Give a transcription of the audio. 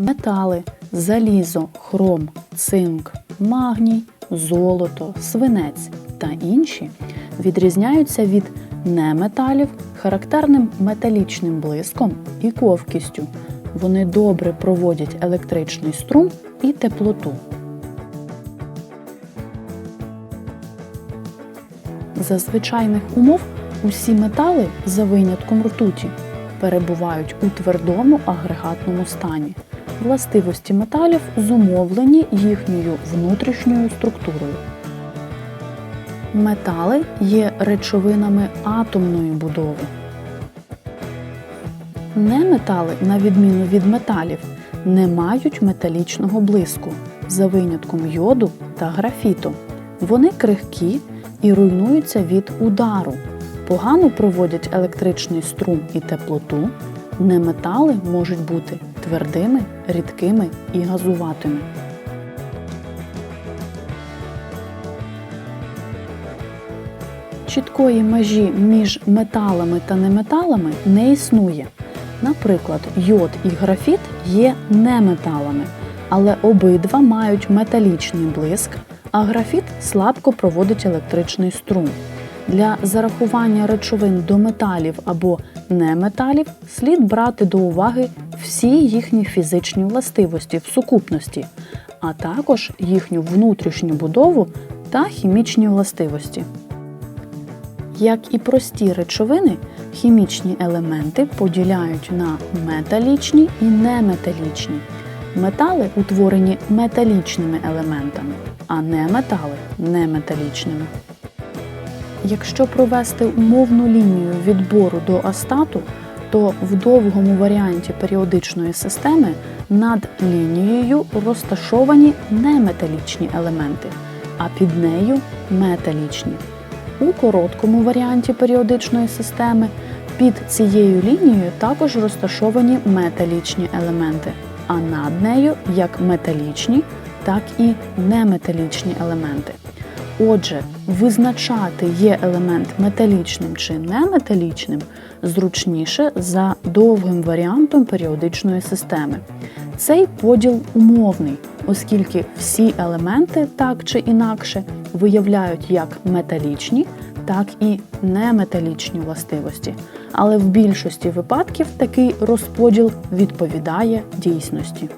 Метали, залізо, хром, цинк, магній, золото, свинець та інші відрізняються від неметалів характерним металічним блиском і ковкістю. Вони добре проводять електричний струм і теплоту. За звичайних умов усі метали, за винятком ртуті, перебувають у твердому агрегатному стані. Властивості металів зумовлені їхньою внутрішньою структурою. Метали є речовинами атомної будови. Неметали, на відміну від металів, не мають металічного блиску за винятком йоду та графіту. Вони крихкі і руйнуються від удару, погано проводять електричний струм і теплоту. Неметали можуть бути твердими, рідкими і газуватими. Чіткої межі між металами та неметалами не існує. Наприклад, йод і графіт є неметалами, але обидва мають металічний блиск, а графіт слабко проводить електричний струм. Для зарахування речовин до металів або неметалів слід брати до уваги всі їхні фізичні властивості в сукупності, а також їхню внутрішню будову та хімічні властивості. Як і прості речовини, хімічні елементи поділяють на металічні і неметалічні. Метали утворені металічними елементами, а неметали неметалічними. Якщо провести умовну лінію відбору до астату, то в довгому варіанті періодичної системи над лінією розташовані неметалічні елементи, а під нею металічні. У короткому варіанті періодичної системи під цією лінією також розташовані металічні елементи, а над нею як металічні, так і неметалічні елементи. Отже, визначати є елемент металічним чи неметалічним зручніше за довгим варіантом періодичної системи. Цей поділ умовний, оскільки всі елементи так чи інакше виявляють як металічні, так і неметалічні властивості. Але в більшості випадків такий розподіл відповідає дійсності.